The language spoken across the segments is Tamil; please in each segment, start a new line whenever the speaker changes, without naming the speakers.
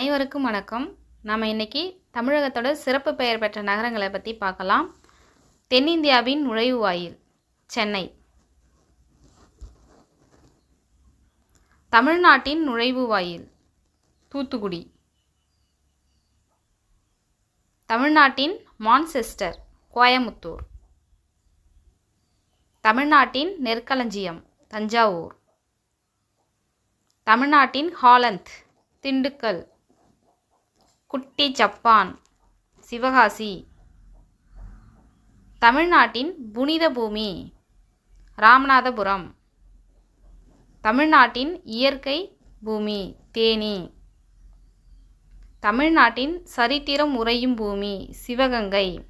அனைவருக்கும் வணக்கம். நாம் இன்னைக்கு தமிழகத்தோட சிறப்பு பெயர் பெற்ற நகரங்களை பற்றி பார்க்கலாம். தென்னிந்தியாவின் நுழைவு வாயில் சென்னை. தமிழ்நாட்டின் நுழைவு வாயில் தூத்துக்குடி. தமிழ்நாட்டின் மான்செஸ்டர் கோயமுத்தூர் தமிழ்நாட்டின் நெற்களஞ்சியம் தஞ்சாவூர். தமிழ்நாட்டின் ஹாலந்த் திண்டுக்கல். குட்டி ஜப்பான். சிவகாசி. தமிழ்நாட்டின் புனித பூமி. ராமநாதபுரம். தமிழ்நாட்டின் இயற்கை பூமி தேனி. தமிழ்நாட்டின் சரித்திரம் உறையும் பூமி சிவகங்கை.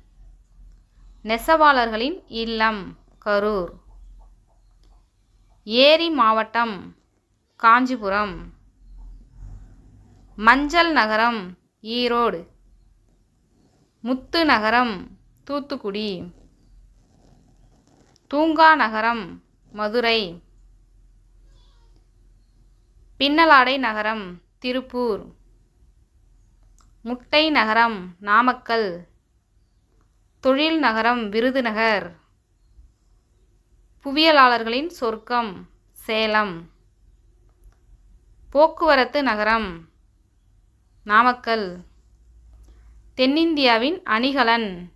நெசவாளர்களின் இல்லம் கரூர். ஏரி மாவட்டம் காஞ்சிபுரம். மஞ்சள் நகரம் ஈரோடு. முத்து நகரம் தூத்துக்குடி. தூங்கா நகரம் மதுரை. பின்னலாடை நகரம் திருப்பூர். முட்டை நகரம் நாமக்கல். தொழில் நகரம் விருதுநகர். புவியலாளர்களின் சொர்க்கம் சேலம். போக்குவரத்து நகரம் நாமக்கல். தென்னிந்தியாவின் அணிகலன்.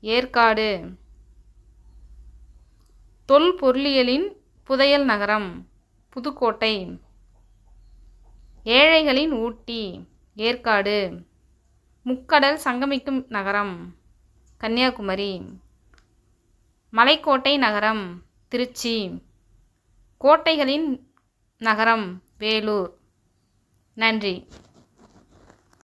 ஏற்காடு. தொல்பொருளியலின் புதையல் நகரம் புதுக்கோட்டை. ஏழைகளின் ஊட்டி ஏற்காடு. முக்கடல் சங்கமிக்கும் நகரம் கன்னியாகுமரி. மலைக்கோட்டை நகரம் திருச்சி. கோட்டைகளின் நகரம் வேலூர். நன்றி.